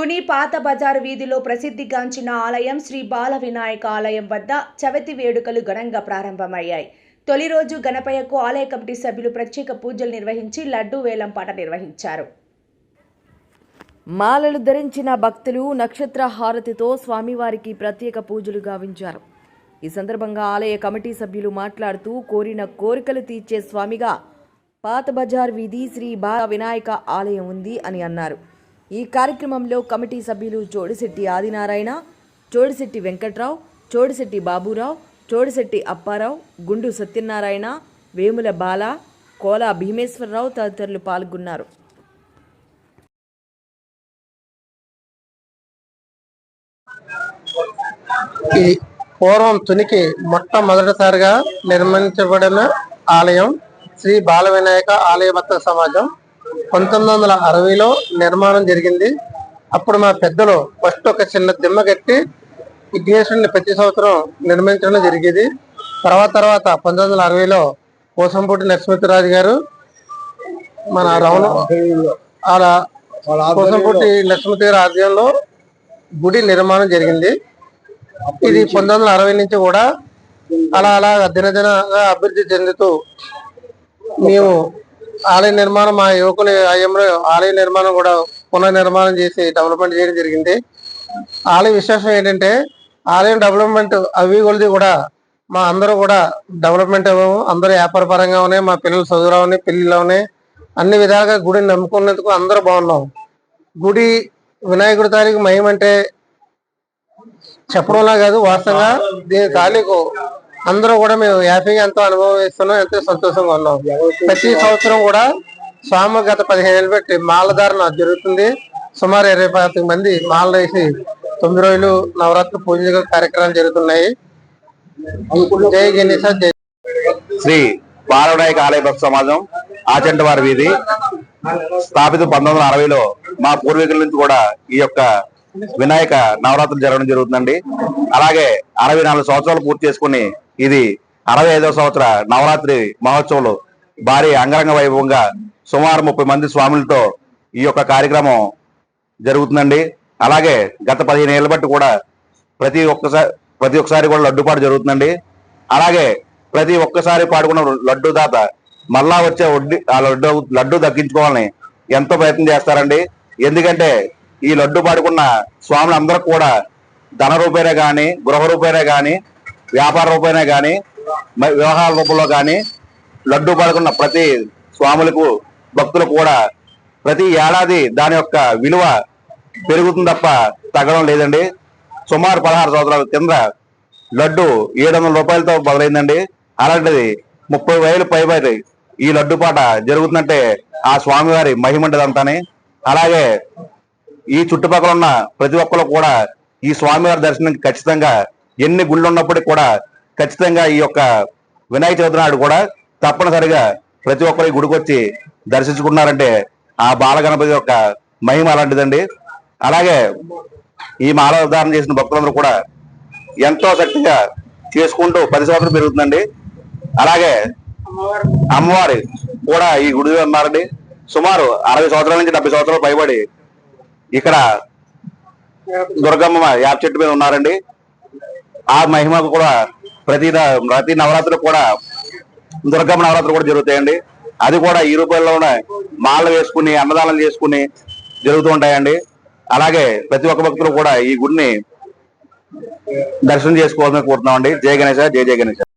తుని పాత బజార్ వీధిలో ప్రసిద్ధిగాంచిన ఆలయం శ్రీ బాల వినాయక ఆలయం వద్ద చవితి వేడుకలు ఘనంగా ప్రారంభమయ్యాయి. తొలి రోజు గణపయ్యకు ఆలయ కమిటీ సభ్యులు ప్రత్యేక పూజలు నిర్వహించి లడ్డూ వేలంపాట నిర్వహించారు. మాలలు ధరించిన భక్తులు నక్షత్ర హారతితో స్వామివారికి ప్రత్యేక పూజలు గావించారు. ఈ సందర్భంగా ఆలయ కమిటీ సభ్యులు మాట్లాడుతూ కోరిన కోరికలు తీర్చే స్వామిగా పాత బజార్ వీధి శ్రీ బాల వినాయక ఆలయం ఉంది అని అన్నారు. ఈ కార్యక్రమంలో కమిటీ సభ్యులు చోడిశెట్టి ఆదినారాయణ చోడిశెట్టి వెంకట్రావు చోడిశెట్టి బాబురావు చోడిశెట్టి అప్పారావు గుండు సత్యనారాయణ వేముల బాల కోలా భీమేశ్వరరావు తదితరులు పాల్గొన్నారు. ఈ పూర్వం తునికి మొట్టమొదటిసారిగా నిర్మించబడిన ఆలయం శ్రీ బాల వినాయక ఆలయ భక్త సమాజం. పంతొమ్మిది వందల అరవైలో నిర్మాణం జరిగింది. అప్పుడు మా పెద్దలు ఫస్ట్ ఒక చిన్న దిమ్మ కట్టి విఘ్నేశ్వరుని ప్రతి సంవత్సరం నిర్మించడం జరిగేది. తర్వాత తర్వాత పంతొమ్మిది వందల అరవైలో కోసంపూటి నరసింహరాజు గారు మన రమణ అలా కోసంపూటి నరసింహతి గారి ఆధ్వర్యంలో గుడి నిర్మాణం జరిగింది. ఇది పంతొమ్మిది వందల అరవై నుంచి కూడా అలా అలా దినదినగా అభివృద్ధి చెందుతూ మేము ఆలయ నిర్మాణం మా యువకుల హయాంలో ఆలయ నిర్మాణం కూడా పునర్నిర్మాణం చేసి డెవలప్మెంట్ చేయడం జరిగింది. ఆలయ విశేషం ఏంటంటే ఆలయం డెవలప్మెంట్ అవి కొలిది కూడా మా అందరూ కూడా డెవలప్మెంట్ అవ్వము. అందరూ వ్యాపార పరంగా ఉన్నాయి మా పిల్లలు చదువులోనే ఉన్నాయి అన్ని విధాలుగా గుడిని నమ్ముకున్నందుకు అందరూ బాగున్నాం. గుడి వినాయకుడి తారీఖు మహిమంటే చెప్పడంలా కాదు వాస్తవంగా దీని తాలూకు అందరూ కూడా మేము హ్యాపీగా ఎంతో అనుభవిస్తున్నాం ఎంతో సంతోషంగా ఉన్నాం. ప్రతి సంవత్సరం కూడా స్వామి గత పదిహేను ఏళ్ళు పెట్టి మాలధారణ జరుగుతుంది. సుమారు ఇరవై పాతిక మంది మాల వేసి తొమ్మిది రోజులు నవరాత్రి పూజ కార్యక్రమాలు జరుగుతున్నాయి. జై గణేశ జై శ్రీ బాలవడాయక ఆలయ భక్త సమాజం ఆచంటవారి వీధి. స్థాపిత పంతొమ్మిది వందల అరవైలో మా పూర్వీకుల నుంచి కూడా ఈ యొక్క వినాయక నవరాత్రులు జరగడం జరుగుతుందండి. అలాగే అరవై నాలుగు సంవత్సరాలు పూర్తి చేసుకుని ఇది అరవై ఐదవ సంవత్సర నవరాత్రి మహోత్సవాలు భారీ అంగరంగ వైభవంగా సుమారు ముప్పై మంది స్వాములతో ఈ యొక్క కార్యక్రమం జరుగుతుందండి. అలాగే గత పదిహేను ఏళ్ళ బట్టి కూడా ప్రతి ఒక్కసారి ప్రతి ఒక్కసారి కూడా లడ్డుపాటు జరుగుతుందండి. అలాగే ప్రతి ఒక్కసారి పాడుకున్న లడ్డు దాత మళ్ళా వచ్చే వడ్డీ ఆ లడ్డు లడ్డు దక్కించుకోవాలని ఎంతో ప్రయత్నం చేస్తారండి. ఎందుకంటే ఈ లడ్డు పాడుకున్న స్వాములు అందరూ కూడా ధన రూపేనే కానీ గృహ రూపేనే కానీ వ్యాపార రూపేనే కానీ మ- వ్యవహార రూపంలో కానీ లడ్డు పాడుకున్న ప్రతి స్వాములకు భక్తులకు కూడా ప్రతి ఏడాది దాని యొక్క విలువ పెరుగుతుంది తప్ప తగ్గడం లేదండి. సుమారు పదహారు సంవత్సరాల కింద లడ్డు ఏడు వందల రూపాయలతో మొదలైందండి. అలాంటిది ముప్పై వేలు పైబడి ఈ లడ్డు పాట జరుగుతుందంటే ఆ స్వామివారి మహిమంటదంతాని అలాగే ఈ చుట్టుపక్కల ఉన్న ప్రతి ఒక్కరు కూడా ఈ స్వామివారి దర్శనం ఖచ్చితంగా ఎన్ని గుళ్ళు ఉన్నప్పటికీ కూడా ఖచ్చితంగా ఈ యొక్క వినాయక చవితి నాడు కూడా తప్పనిసరిగా ప్రతి ఒక్కరు ఈ గుడికి వచ్చి దర్శించుకున్నారంటే ఆ బాలగణపతి యొక్క మహిమ అలాంటిదండి. అలాగే ఈ మాలధారణ చేసిన భక్తులందరూ కూడా ఎంతో శక్తిగా చేసుకుంటూ పది సంవత్సరాలు పెరుగుతుందండి. అలాగే అమ్మవారి కూడా ఈ గుడి ఉన్నారండి. సుమారు అరవై సంవత్సరాల నుంచి డెబ్బై సంవత్సరాలు పైబడి ఇక్కడ దుర్గమ్మ యాప చెట్టు మీద ఉన్నారండి. ఆ మహిమకు కూడా ప్రతి ప్రతి నవరాత్రి కూడా దుర్గమ్మ నవరాత్రి కూడా జరుగుతాయండి. అది కూడా ఈ రూపాయల్లోనే మాల వేసుకుని అన్నదానం చేసుకుని జరుగుతూ ఉంటాయండి. అలాగే ప్రతి ఒక్క భక్తులు కూడా ఈ గుడిని దర్శనం చేసుకోవాలని కోరుతున్నామండి. జయ గణేశ జయ జయ గణేశ.